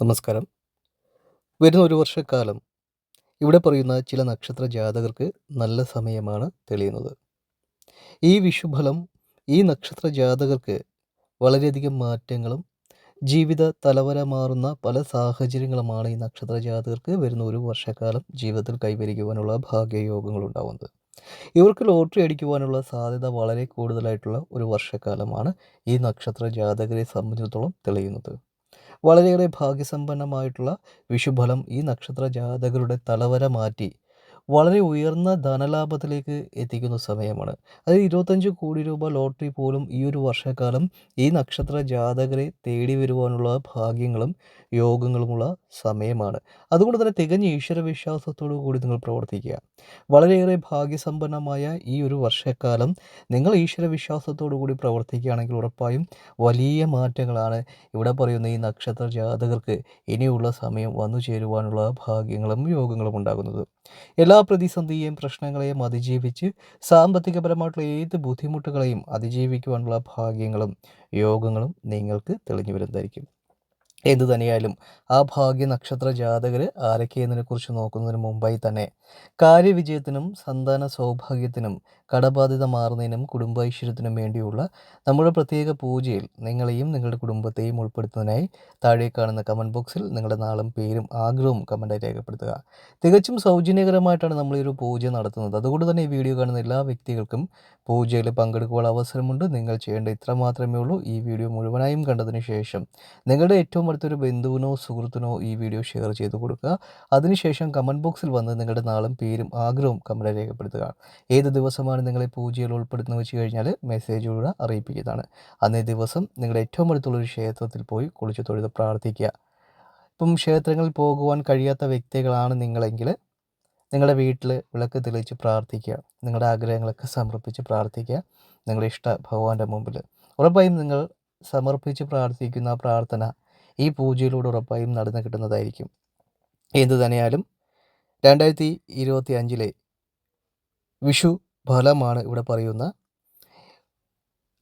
നമസ്കാരം. വരുന്ന ഒരു വർഷക്കാലം ഇവിടെ പറയുന്ന ചില നക്ഷത്ര ജാതകർക്ക് നല്ല സമയമാണ് തെളിയുന്നത്. ഈ വിഷുഫലം ഈ നക്ഷത്ര ജാതകർക്ക് വളരെയധികം മാറ്റങ്ങളും ജീവിത തലവര മാറുന്ന പല സാഹചര്യങ്ങളുമാണ് ഈ നക്ഷത്ര ജാതകർക്ക് വരുന്ന ഒരു വർഷക്കാലം ജീവിതത്തിൽ കൈവരിക്കുവാനുള്ള ഭാഗ്യയോഗങ്ങൾ ഉണ്ടാവുന്നത്. ഇവർക്ക് ലോട്ടറി അടിക്കുവാനുള്ള സാധ്യത വളരെ കൂടുതലായിട്ടുള്ള ഒരു വർഷക്കാലമാണ് ഈ നക്ഷത്ര ജാതകരെ സംബന്ധിച്ചിടത്തോളം തെളിയുന്നത്. വളരെയേറെ ഭാഗ്യസമ്പന്നമായിട്ടുള്ള വിഷുഫലം ഈ നക്ഷത്ര ജാതകരുടെ തലവര മാറ്റി വളരെ ഉയർന്ന ധനലാഭത്തിലേക്ക് എത്തിക്കുന്ന സമയമാണ്. അതായത് ഇരുപത്തഞ്ച് കോടി രൂപ ലോട്ടറി പോലും ഈ ഒരു വർഷക്കാലം ഈ നക്ഷത്ര ജാതകരെ തേടി വരുവാനുള്ള ഭാഗ്യങ്ങളും യോഗങ്ങളുമുള്ള സമയമാണ്. അതുകൊണ്ട് തന്നെ തികഞ്ഞ ഈശ്വര വിശ്വാസത്തോടു കൂടി നിങ്ങൾ പ്രവർത്തിക്കുക. വളരെയേറെ ഭാഗ്യസമ്പന്നമായ ഈ ഒരു വർഷക്കാലം നിങ്ങൾ ഈശ്വര വിശ്വാസത്തോടു കൂടി പ്രവർത്തിക്കുകയാണെങ്കിൽ ഉറപ്പായും വലിയ മാറ്റങ്ങളാണ് ഇവിടെ പറയുന്ന ഈ നക്ഷത്ര ജാതകർക്ക് ഇനിയുള്ള സമയം വന്നു ചേരുവാനുള്ള ഭാഗ്യങ്ങളും യോഗങ്ങളും ഉണ്ടാകുന്നത്. എല്ലാ പ്രതിസന്ധിയെയും പ്രശ്നങ്ങളെയും അതിജീവിച്ച് സാമ്പത്തികപരമായിട്ടുള്ള ഏത് ബുദ്ധിമുട്ടുകളെയും അതിജീവിക്കുവാനുള്ള ഭാഗ്യങ്ങളും യോഗങ്ങളും നിങ്ങൾക്ക് തെളിഞ്ഞു വരുന്നതായിരിക്കും. എന്തു തന്നെയായാലും ആ ഭാഗ്യ നക്ഷത്ര ജാതകർ ആരൊക്കെയെന്നതിനെക്കുറിച്ച് നോക്കുന്നതിന് മുമ്പായി തന്നെ. കാര്യവിജയത്തിനും സന്താന സൗഭാഗ്യത്തിനും കടബാധ്യത മാറുന്നതിനും കുടുംബൈശ്വര്യത്തിനും വേണ്ടിയുള്ള നമ്മുടെ പ്രത്യേക പൂജയിൽ നിങ്ങളെയും നിങ്ങളുടെ കുടുംബത്തെയും ഉൾപ്പെടുത്തുന്നതിനായി താഴെ കാണുന്ന കമന്റ് ബോക്സിൽ നിങ്ങളുടെ നാളും പേരും ആഗ്രഹവും കമന്റായി രേഖപ്പെടുത്തുക. തികച്ചും സൗജന്യകരമായിട്ടാണ് നമ്മൾ ഈ ഒരു പൂജ നടത്തുന്നത്. അതുകൊണ്ട് തന്നെ ഈ വീഡിയോ കാണുന്ന എല്ലാ വ്യക്തികൾക്കും പൂജയിൽ പങ്കെടുക്കുവാനുള്ള അവസരമുണ്ട്. നിങ്ങൾ ചെയ്യേണ്ട ഇത്ര മാത്രമേ ഉള്ളൂ. ഈ വീഡിയോ മുഴുവനായും കണ്ടതിന് ശേഷം നിങ്ങളുടെ ഏറ്റവും അടുത്തൊരു ബന്ധുവിനോ സുഹൃത്തിനോ ഈ വീഡിയോ ഷെയർ ചെയ്ത് കൊടുക്കുക. അതിനുശേഷം കമന്റ് ബോക്സിൽ വന്ന് നിങ്ങളുടെ നാളും പേരും ആഗ്രഹവും കമന്റ് രേഖപ്പെടുത്തുക. ഏത് ദിവസമാണ് നിങ്ങളെ പൂജയിൽ ഉൾപ്പെടുത്തുന്നത് വെച്ച് കഴിഞ്ഞാൽ മെസ്സേജിലൂടെ അറിയിപ്പിക്കുന്നതാണ്. അന്നേ ദിവസം നിങ്ങളുടെ ഏറ്റവും അടുത്തുള്ള ഒരു ക്ഷേത്രത്തിൽ പോയി കുളിച്ച് തൊഴുത് പ്രാർത്ഥിക്കുക. ഇപ്പം ക്ഷേത്രങ്ങളിൽ പോകുവാൻ കഴിയാത്ത വ്യക്തികളാണ് നിങ്ങളെങ്കിൽ നിങ്ങളുടെ വീട്ടിൽ വിളക്ക് തെളിയിച്ച് പ്രാർത്ഥിക്കുക. നിങ്ങളുടെ ആഗ്രഹങ്ങളൊക്കെ സമർപ്പിച്ച് പ്രാർത്ഥിക്കുക. നിങ്ങളുടെ ഇഷ്ട ഭഗവാന്റെ മുമ്പിൽ ഉറപ്പായും നിങ്ങൾ സമർപ്പിച്ച് പ്രാർത്ഥിക്കുന്ന പ്രാർത്ഥന ഈ പൂജയിലൂടെ ഉറപ്പായും നടന്നു കിട്ടുന്നതായിരിക്കും. എന്തു തന്നെയാലും രണ്ടായിരത്തി ഇരുപത്തി അഞ്ചിലെ വിഷു ഫലമാണ് ഇവിടെ പറയുന്ന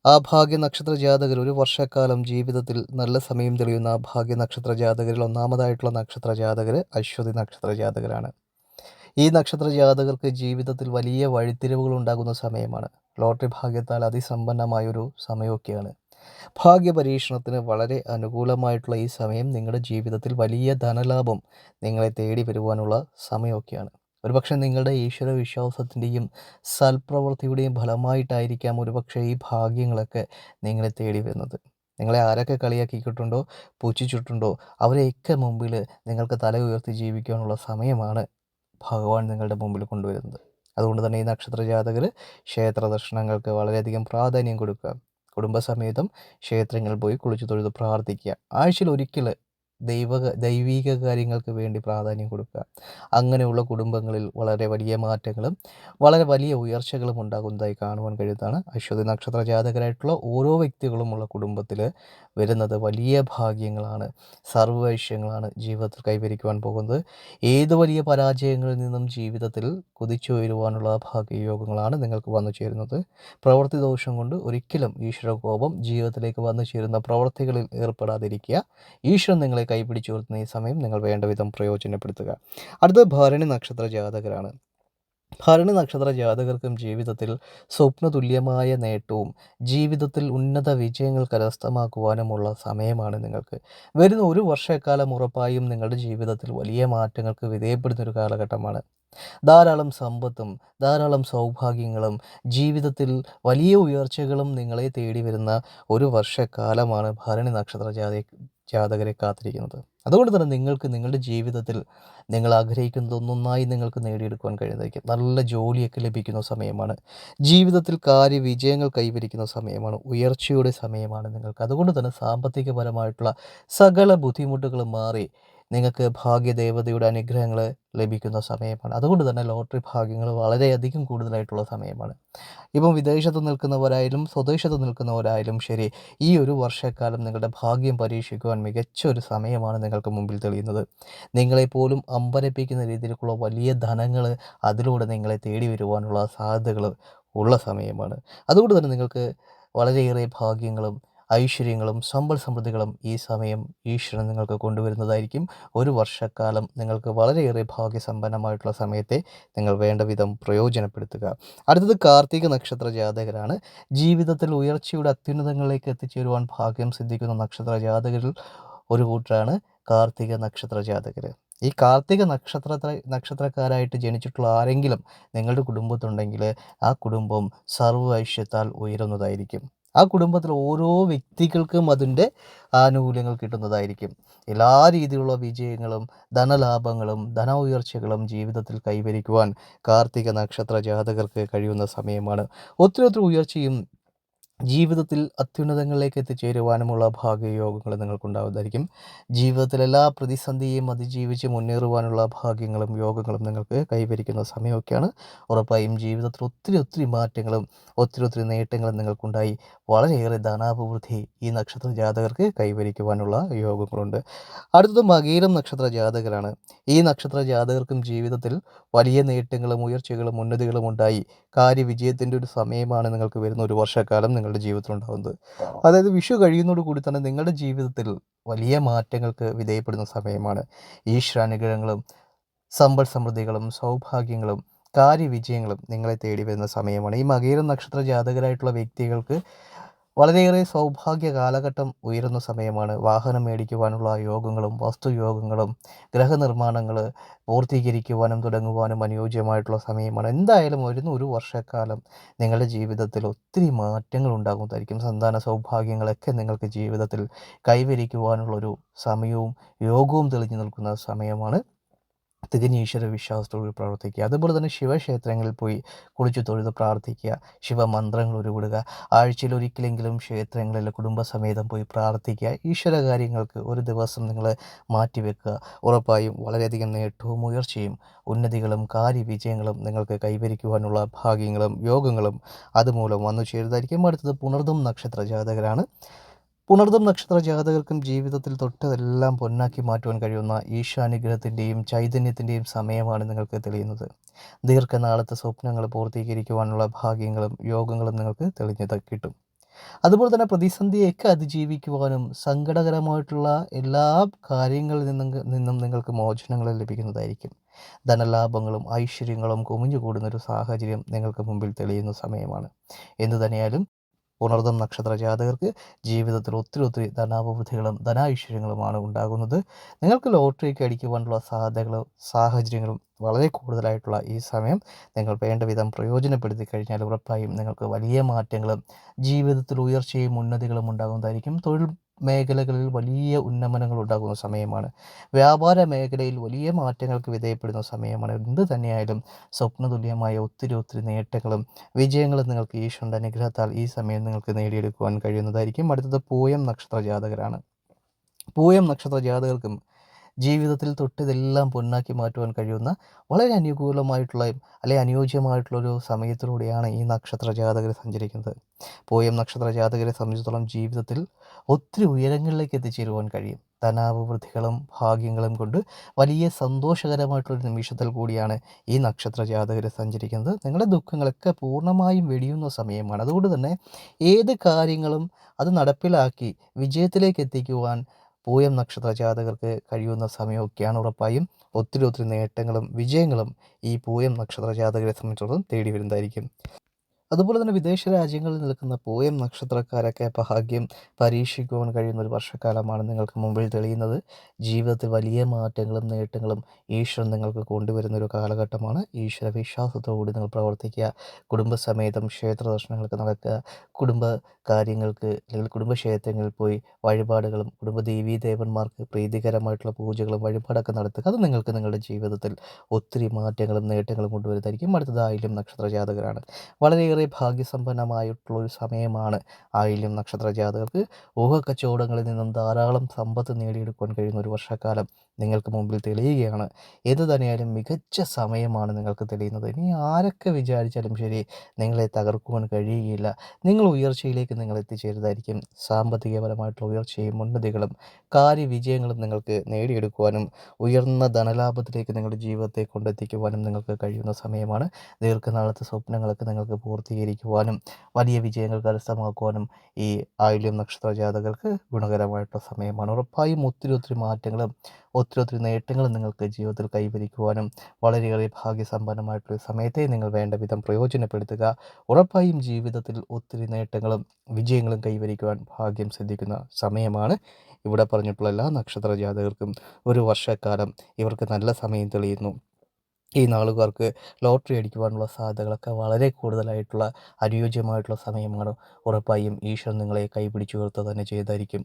ആ ഭാഗ്യ നക്ഷത്ര ജാതകർ ഒരു വർഷക്കാലം ജീവിതത്തിൽ നല്ല സമയം തെളിയുന്ന ആ ഭാഗ്യ നക്ഷത്ര ജാതകരിൽ ഒന്നാമതായിട്ടുള്ള നക്ഷത്ര ജാതകർ അശ്വതി നക്ഷത്ര ജാതകരാണ്. ഈ നക്ഷത്ര ജാതകർക്ക് ജീവിതത്തിൽ വലിയ വഴിത്തിരിവുകൾ ഉണ്ടാകുന്ന സമയമാണ്. ലോട്ടറി ഭാഗ്യത്താൽ അതിസമ്പന്നമായൊരു സമയമൊക്കെയാണ്. ഭാഗ്യ പരീക്ഷണത്തിന് വളരെ അനുകൂലമായിട്ടുള്ള ഈ സമയം നിങ്ങളുടെ ജീവിതത്തിൽ വലിയ ധനലാഭം നിങ്ങളെ തേടി വരുവാനുള്ള സമയമൊക്കെയാണ്. ഒരുപക്ഷെ നിങ്ങളുടെ ഈശ്വര വിശ്വാസത്തിന്റെയും സൽപ്രവൃത്തിയുടെയും ഫലമായിട്ടായിരിക്കാം ഒരുപക്ഷെ ഈ ഭാഗ്യങ്ങളൊക്കെ നിങ്ങളെ തേടി വരുന്നത്. നിങ്ങളെ ആരൊക്കെ കളിയാക്കിയിട്ടുണ്ടോ പൂച്ചിച്ചിട്ടുണ്ടോ അവരെയൊക്കെ മുമ്പിൽ നിങ്ങൾക്ക് തല ഉയർത്തി ജീവിക്കാനുള്ള സമയമാണ് ഭഗവാൻ നിങ്ങളുടെ മുമ്പിൽ കൊണ്ടുവരുന്നത്. അതുകൊണ്ട് തന്നെ ഈ നക്ഷത്ര ജാതകർ ക്ഷേത്ര ദർശനങ്ങൾക്ക് വളരെയധികം പ്രാധാന്യം കൊടുക്കുക. കുടുംബസമേതം ക്ഷേത്രങ്ങളിൽ പോയി കുളിച്ച് തൊഴുത് പ്രാർത്ഥിക്കുക. ആഴ്ചയിൽ ഒരിക്കൽ ദൈവ ദൈവിക കാര്യങ്ങൾക്ക് വേണ്ടി പ്രാധാന്യം കൊടുക്കുക. അങ്ങനെയുള്ള കുടുംബങ്ങളിൽ വളരെ വലിയ മാറ്റങ്ങളും വളരെ വലിയ ഉയർച്ചകളും ഉണ്ടാകുന്നതായി കാണുവാൻ കഴിയുന്നതാണ്. അശ്വതി നക്ഷത്ര ജാതകരായിട്ടുള്ള ഓരോ വ്യക്തികളുമുള്ള കുടുംബത്തിൽ വരുന്നത് വലിയ ഭാഗ്യങ്ങളാണ്. സർവൈശ്യങ്ങളാണ് ജീവിതത്തിൽ കൈവരിക്കുവാൻ പോകുന്നത്. ഏത് വലിയ പരാജയങ്ങളിൽ നിന്നും ജീവിതത്തിൽ കുതിച്ചുയരുവാനുള്ള ഭാഗ്യയോഗങ്ങളാണ് നിങ്ങൾക്ക് വന്നു ചേരുന്നത്. പ്രവൃത്തി ദോഷം കൊണ്ട് ഒരിക്കലും ഈശ്വരകോപം ജീവിതത്തിലേക്ക് വന്നു ചേരുന്ന പ്രവൃത്തികളിൽ ഏർപ്പെടാതിരിക്കുക. ഈശ്വരൻ നിങ്ങളെ കൈപിടിച്ചു നിർത്തുന്ന ഈ സമയം നിങ്ങൾ വേണ്ട വിധം പ്രയോജനപ്പെടുത്തുക. അടുത്ത ഭരണി നക്ഷത്ര ജാതകരാണ്. ഭരണി നക്ഷത്ര ജാതകർക്കും ജീവിതത്തിൽ സ്വപ്നതുല്യമായ നേട്ടവും ജീവിതത്തിൽ ഉന്നത വിജയങ്ങൾ കരസ്ഥമാക്കുവാനുമുള്ള സമയമാണ് നിങ്ങൾക്ക്. വരുന്ന ഒരു വർഷക്കാലം ഉറപ്പായും നിങ്ങളുടെ ജീവിതത്തിൽ വലിയ മാറ്റങ്ങൾക്ക് വിധേയപ്പെടുന്ന ഒരു കാലഘട്ടമാണ്. ധാരാളം സമ്പത്തും ധാരാളം സൗഭാഗ്യങ്ങളും ജീവിതത്തിൽ വലിയ ഉയർച്ചകളും നിങ്ങളെ തേടി വരുന്ന ഒരു വർഷക്കാലമാണ് ഭരണി നക്ഷത്ര ജാത ജാതകരെ കാത്തിരിക്കുന്നത്. അതുകൊണ്ട് തന്നെ നിങ്ങൾക്ക് നിങ്ങളുടെ ജീവിതത്തിൽ നിങ്ങൾ ആഗ്രഹിക്കുന്നത് ഒന്നായി നിങ്ങൾക്ക് നേടിയെടുക്കുവാൻ കഴിയുന്നതായിരിക്കും. നല്ല ജോലിയൊക്കെ ലഭിക്കുന്ന സമയമാണ്. ജീവിതത്തിൽ കാര്യവിജയങ്ങൾ കൈവരിക്കുന്ന സമയമാണ്. ഉയർച്ചയുടെ സമയമാണ് നിങ്ങൾക്ക്. അതുകൊണ്ട് തന്നെ സാമ്പത്തികപരമായിട്ടുള്ള സകല ബുദ്ധിമുട്ടുകൾ മാറി നിങ്ങൾക്ക് ഭാഗ്യദേവതയുടെ അനുഗ്രഹങ്ങൾ ലഭിക്കുന്ന സമയമാണ്. അതുകൊണ്ട് തന്നെ ലോട്ടറി ഭാഗ്യങ്ങൾ വളരെയധികം കൂടുതലായിട്ടുള്ള സമയമാണ്. ഇപ്പം വിദേശത്ത് നിൽക്കുന്നവരായാലും സ്വദേശത്ത് നിൽക്കുന്നവരായാലും ശരി ഈ ഒരു വർഷക്കാലം നിങ്ങളുടെ ഭാഗ്യം പരീക്ഷിക്കുവാൻ മികച്ച ഒരു സമയമാണ് നിങ്ങൾക്ക് മുമ്പിൽ തെളിയുന്നത്. നിങ്ങളെപ്പോലും അമ്പരപ്പിക്കുന്ന രീതിയിലേക്കുള്ള വലിയ ധനങ്ങൾ അതിലൂടെ നിങ്ങളെ തേടി വരുവാനുള്ള സാധ്യതകൾ ഉള്ള സമയമാണ്. അതുകൊണ്ട് തന്നെ നിങ്ങൾക്ക് വളരെയേറെ ഭാഗ്യങ്ങളും ഐശ്വര്യങ്ങളും സമ്പൽ സമൃദ്ധികളും ഈ സമയം ഈശ്വരൻ നിങ്ങൾക്ക് കൊണ്ടുവരുന്നതായിരിക്കും. ഒരു വർഷക്കാലം നിങ്ങൾക്ക് വളരെയേറെ ഭാഗ്യസമ്പന്നമായിട്ടുള്ള സമയത്തെ നിങ്ങൾ വേണ്ട വിധം പ്രയോജനപ്പെടുത്തുക. അടുത്തത് കാർത്തിക നക്ഷത്ര ജാതകരാണ്. ജീവിതത്തിൽ ഉയർച്ചയുടെ അത്യുന്നതങ്ങളിലേക്ക് എത്തിച്ചേരുവാൻ ഭാഗ്യം സിദ്ധിക്കുന്ന നക്ഷത്ര ജാതകരിൽ ഒരു കൂട്ടരാണ് കാർത്തിക നക്ഷത്ര ജാതകർ ഈ കാർത്തിക നക്ഷത്ര നക്ഷത്രക്കാരായിട്ട് ജനിച്ചിട്ടുള്ള ആരെങ്കിലും നിങ്ങളുടെ കുടുംബത്തുണ്ടെങ്കിൽ ആ കുടുംബം സർവ ഐശ്വര്യത്താൽ ഉയരുന്നതായിരിക്കും. ആ കുടുംബത്തിലെ ഓരോ വ്യക്തികൾക്കും അതിന്റെ ആനുകൂല്യങ്ങൾ കിട്ടുന്നതായിരിക്കും. എല്ലാ രീതിയിലുള്ള വിജയങ്ങളും ധനലാഭങ്ങളും ധന ഉയർച്ചകളും ജീവിതത്തിൽ കൈവരിക്കുവാൻ കാർത്തിക നക്ഷത്ര ജാതകർക്ക് കഴിയുന്ന സമയമാണ്. ഒത്തിരി ഒത്തിരി ഉയർച്ചയും ജീവിതത്തിൽ അത്യുന്നതങ്ങളിലേക്ക് എത്തിച്ചേരുവാനുമുള്ള ഭാഗ്യയോഗങ്ങൾ നിങ്ങൾക്കുണ്ടാവുന്നതായിരിക്കും. ജീവിതത്തിൽ എല്ലാ പ്രതിസന്ധിയെയും അതിജീവിച്ച് മുന്നേറുവാനുള്ള ഭാഗ്യങ്ങളും യോഗങ്ങളും നിങ്ങൾക്ക് കൈവരിക്കുന്ന സമയമൊക്കെയാണ്. ഉറപ്പായും ജീവിതത്തിൽ ഒത്തിരി ഒത്തിരി മാറ്റങ്ങളും ഒത്തിരി ഒത്തിരി നേട്ടങ്ങളും നിങ്ങൾക്കുണ്ടായി. വളരെയേറെ ധനാഭിവൃദ്ധി ഈ നക്ഷത്ര ജാതകർക്ക് കൈവരിക്കുവാനുള്ള യോഗങ്ങളുണ്ട്. അടുത്തത് മകീരം നക്ഷത്ര ജാതകരാണ്. ഈ നക്ഷത്ര ജാതകർക്കും ജീവിതത്തിൽ വലിയ നേട്ടങ്ങളും ഉയർച്ചകളും ഉന്നതികളും ഉണ്ടായി. കാര്യവിജയത്തിന്റെ ഒരു സമയമാണ് നിങ്ങൾക്ക് വരുന്ന ഒരു വർഷക്കാലം നിങ്ങളുടെ ജീവിതത്തിൽ ഉണ്ടാകുന്നത് അതായത് വിഷു കഴിയുന്നതോടുകൂടി തന്നെ നിങ്ങളുടെ ജീവിതത്തിൽ വലിയ മാറ്റങ്ങൾക്ക് വിധേയപ്പെടുന്ന സമയമാണ്. ഈശ്വരാനുഗ്രഹങ്ങളും സമ്പൽ സമൃദ്ധികളും സൗഭാഗ്യങ്ങളും കാര്യവിജയങ്ങളും നിങ്ങളെ തേടി വരുന്ന സമയമാണ്. ഈ മകീര നക്ഷത്ര ജാതകരായിട്ടുള്ള വ്യക്തികൾക്ക് വളരെയേറെ സൗഭാഗ്യ കാലഘട്ടം ഉയരുന്ന സമയമാണ് വാഹനം മേടിക്കുവാനുള്ള യോഗങ്ങളും വസ്തുയോഗങ്ങളും ഗ്രഹനിർമ്മാണങ്ങൾ പൂർത്തീകരിക്കുവാനും തുടങ്ങുവാനും അനുയോജ്യമായിട്ടുള്ള സമയമാണ്. എന്തായാലും വരുന്ന ഒരു വർഷക്കാലം നിങ്ങളുടെ ജീവിതത്തിൽ ഒത്തിരി മാറ്റങ്ങൾ ഉണ്ടാകുന്നതായിരിക്കും. സന്താന സൗഭാഗ്യങ്ങളൊക്കെ നിങ്ങൾക്ക് ജീവിതത്തിൽ കൈവരിക്കുവാനുള്ളൊരു സമയവും യോഗവും തെളിഞ്ഞു നിൽക്കുന്ന സമയമാണ്. തികഞ്ഞ ഈശ്വര വിശ്വാസത്തോട് പ്രവർത്തിക്കുക അതുപോലെ തന്നെ ശിവക്ഷേത്രങ്ങളിൽ പോയി കുളിച്ചു തൊഴുത് പ്രാർത്ഥിക്കുക. ശിവമന്ത്രങ്ങൾ ഉരുവിടുക ആഴ്ചയിൽ ഒരിക്കലെങ്കിലും ക്ഷേത്രങ്ങളിൽ കുടുംബസമേതം പോയി പ്രാർത്ഥിക്കുക. ഈശ്വര കാര്യങ്ങൾക്ക് ഒരു ദിവസം നിങ്ങൾ മാറ്റിവെക്കുക. ഉറപ്പായും വളരെയധികം നേട്ടവും ഉയർച്ചയും ഉന്നതികളും കാര്യവിജയങ്ങളും നിങ്ങൾക്ക് കൈവരിക്കുവാനുള്ള ഭാഗ്യങ്ങളും യോഗങ്ങളും അതുമൂലം വന്നു ചേരുന്നതായിരിക്കും. അടുത്തത് പുണർതും നക്ഷത്ര ജാതകരാണ്. പുണർദം നക്ഷത്ര ജാതകർക്കും ജീവിതത്തിൽ തൊട്ടതെല്ലാം പൊന്നാക്കി മാറ്റുവാൻ കഴിയുന്ന ഈശാനുഗ്രഹത്തിന്റെയും ചൈതന്യത്തിന്റെയും സമയമാണ് നിങ്ങൾക്ക് തെളിയുന്നത്. ദീർഘനാളത്തെ സ്വപ്നങ്ങൾ പൂർത്തീകരിക്കുവാനുള്ള ഭാഗ്യങ്ങളും യോഗങ്ങളും നിങ്ങൾക്ക് തെളിഞ്ഞത് കിട്ടും. അതുപോലെ തന്നെ പ്രതിസന്ധിയൊക്കെ അതിജീവിക്കുവാനും സങ്കടകരമായിട്ടുള്ള എല്ലാ കാര്യങ്ങളിൽ നിന്നും നിന്നും നിങ്ങൾക്ക് മോചനങ്ങൾ ലഭിക്കുന്നതായിരിക്കും. ധനലാഭങ്ങളും ഐശ്വര്യങ്ങളും കുമിഞ്ഞുകൂടുന്നൊരു സാഹചര്യം നിങ്ങൾക്ക് മുമ്പിൽ തെളിയുന്ന സമയമാണ്. എന്തു തന്നെയാലും പുണർദം നക്ഷത്ര ജാതകർക്ക് ജീവിതത്തിൽ ഒത്തിരി ഒത്തിരി ധനാഭിവൃദ്ധികളും ധനാഐശ്വര്യങ്ങളുമാണ് ഉണ്ടാകുന്നത്. നിങ്ങൾക്ക് ലോട്ടറിക്ക് അടിക്കുവാനുള്ള സാധ്യതകളും സാഹചര്യങ്ങളും വളരെ കൂടുതലായിട്ടുള്ള ഈ സമയം നിങ്ങൾ വേണ്ട വിധം പ്രയോജനപ്പെടുത്തി കഴിഞ്ഞാൽ ഉറപ്പായും നിങ്ങൾക്ക് വലിയ മാറ്റങ്ങളും ജീവിതത്തിൽ ഉയർച്ചയും ഉന്നതികളും ഉണ്ടാകുന്നതായിരിക്കും. തൊഴിൽ മേഖലകളിൽ വലിയ ഉന്നമനങ്ങൾ ഉണ്ടാകുന്ന സമയമാണ്. വ്യാപാര മേഖലയിൽ വലിയ മാറ്റങ്ങൾക്ക് വിധേയപ്പെടുന്ന സമയമാണ്. എന്ത് തന്നെയായാലും സ്വപ്നതുല്യമായ ഒത്തിരി ഒത്തിരി നേട്ടങ്ങളും വിജയങ്ങളും നിങ്ങൾക്ക് ഈശ്വരന്റെ അനുഗ്രഹത്താൽ ഈ സമയം നിങ്ങൾക്ക് നേടിയെടുക്കുവാൻ കഴിയുന്നതായിരിക്കും. അടുത്തത് പൂയം നക്ഷത്ര ജാതകരാണ്. പൂയം നക്ഷത്ര ജാതകർക്കും ജീവിതത്തിൽ തൊട്ടിതെല്ലാം പൊന്നാക്കി മാറ്റുവാൻ കഴിയുന്ന വളരെ അനുകൂലമായിട്ടുള്ള അല്ലെങ്കിൽ അനുയോജ്യമായിട്ടുള്ള ഒരു സമയത്തിലൂടെയാണ് ഈ നക്ഷത്ര ജാതകർ സഞ്ചരിക്കുന്നത്. പോയം നക്ഷത്ര ജാതകരെ സംബന്ധിച്ചിടത്തോളം ജീവിതത്തിൽ ഒത്തിരി ഉയരങ്ങളിലേക്ക് എത്തിച്ചേരുവാൻ കഴിയും. ധനാഭിവൃദ്ധികളും ഭാഗ്യങ്ങളും കൊണ്ട് വലിയ സന്തോഷകരമായിട്ടുള്ളൊരു നിമിഷത്തിൽ കൂടിയാണ് ഈ നക്ഷത്ര ജാതകർ സഞ്ചരിക്കുന്നത്. നിങ്ങളുടെ ദുഃഖങ്ങളൊക്കെ പൂർണമായും വെടിയുന്ന സമയമാണ്. അതുകൊണ്ട് തന്നെ ഏത് കാര്യങ്ങളും അത് നടപ്പിലാക്കി വിജയത്തിലേക്ക് എത്തിക്കുവാൻ പൂയം നക്ഷത്ര ജാതകർക്ക് കഴിയുന്ന സമയമൊക്കെയാണ് ഉറപ്പായും. ഒത്തിരി ഒത്തിരി നേട്ടങ്ങളും വിജയങ്ങളും ഈ പൂയം നക്ഷത്ര ജാതകരെ സംബന്ധിച്ചിടത്തോളം തേടി വരുന്നതായിരിക്കും അതുപോലെ തന്നെ വിദേശ രാജ്യങ്ങളിൽ നിൽക്കുന്ന പോയം നക്ഷത്രക്കാരൊക്കെ ഭാഗ്യം പരീക്ഷിക്കുവാൻ കഴിയുന്ന ഒരു വർഷക്കാലമാണ് നിങ്ങൾക്ക് മുമ്പിൽ തെളിയുന്നത്. ജീവിതത്തിൽ വലിയ മാറ്റങ്ങളും നേട്ടങ്ങളും ഈശ്വരൻ നിങ്ങൾക്ക് കൊണ്ടുവരുന്ന ഒരു കാലഘട്ടമാണ്. ഈശ്വര വിശ്വാസത്തോടുകൂടി നിങ്ങൾ പ്രവർത്തിക്കുക. കുടുംബസമേതം ക്ഷേത്ര ദർശനങ്ങൾക്ക് നടക്കുക. കുടുംബ കാര്യങ്ങൾക്ക് അല്ലെങ്കിൽ കുടുംബക്ഷേത്രങ്ങളിൽ പോയി വഴിപാടുകളും കുടുംബ ദേവീ ദേവന്മാർക്ക് പ്രീതികരമായിട്ടുള്ള പൂജകളും വഴിപാടൊക്കെ നടത്തുക. അത് നിങ്ങൾക്ക് നിങ്ങളുടെ ജീവിതത്തിൽ ഒത്തിരി മാറ്റങ്ങളും നേട്ടങ്ങളും കൊണ്ടുവരുന്നതായിരിക്കും. അടുത്തത് ആയില്യം നക്ഷത്ര ജാതകരാണ് വളരെയേറെ ഭാഗ്യസമ്പന്നമായിട്ടുള്ള ഒരു സമയമാണ്. ആയില്യം നക്ഷത്ര ജാതകർക്ക് ഊഹക്കച്ചവടങ്ങളിൽ നിന്നും ധാരാളം സമ്പത്ത് നേടിയെടുക്കുവാൻ കഴിയുന്ന ഒരു വർഷക്കാലം നിങ്ങൾക്ക് മുമ്പിൽ തെളിയുകയാണ്. ഏത് തന്നെയായാലും മികച്ച സമയമാണ് നിങ്ങൾക്ക് തെളിയുന്നത്. ഇനി ആരൊക്കെ വിചാരിച്ചാലും ശരി നിങ്ങളെ തകർക്കുവാൻ കഴിയുകയില്ല. നിങ്ങൾ ഉയർച്ചയിലേക്ക് നിങ്ങൾ എത്തിച്ചേരുന്നതായിരിക്കും. സാമ്പത്തികപരമായിട്ടുള്ള ഉയർച്ചയും ഉന്നതികളും കാര്യവിജയങ്ങളും നിങ്ങൾക്ക് നേടിയെടുക്കുവാനും ഉയർന്ന ധനലാഭത്തിലേക്ക് നിങ്ങളുടെ ജീവിതത്തെ കൊണ്ടെത്തിക്കുവാനും നിങ്ങൾക്ക് കഴിയുന്ന സമയമാണ്. ദീർഘനാളത്തെ സ്വപ്നങ്ങളൊക്കെ നിങ്ങൾക്ക് പൂർത്തി പൂർത്തീകരിക്കുവാനും വലിയ വിജയങ്ങൾ കരസ്ഥമാക്കുവാനും ഈ ആയില്യം നക്ഷത്ര ജാതകർക്ക് ഗുണകരമായിട്ടുള്ള സമയമാണ്. ഉറപ്പായും ഒത്തിരി ഒത്തിരി മാറ്റങ്ങളും ഒത്തിരി ഒത്തിരി നേട്ടങ്ങളും നിങ്ങൾക്ക് ജീവിതത്തിൽ കൈവരിക്കുവാനും വളരെയേറെ ഭാഗ്യസമ്പന്നമായിട്ടുള്ള സമയത്തെ നിങ്ങൾ വേണ്ട വിധം പ്രയോജനപ്പെടുത്തുക. ഉറപ്പായും ജീവിതത്തിൽ ഒത്തിരി നേട്ടങ്ങളും വിജയങ്ങളും കൈവരിക്കുവാൻ ഭാഗ്യം സിദ്ധിക്കുന്ന സമയമാണ്. ഇവിടെ പറഞ്ഞിട്ടുള്ള എല്ലാ നക്ഷത്ര ജാതകർക്കും ഒരു വർഷക്കാലം ഇവർക്ക് നല്ല സമയം തെളിയുന്നു. ഈ നാളുകാർക്ക് ലോട്ടറി അടിക്കുവാനുള്ള സാധ്യതകളൊക്കെ വളരെ കൂടുതലായിട്ടുള്ള അനുയോജ്യമായിട്ടുള്ള സമയമാണ് ഉറപ്പായും ഈശ്വരൻ നിങ്ങളെ കൈപിടിച്ചുയർത്തുക തന്നെ ചെയ്തായിരിക്കും.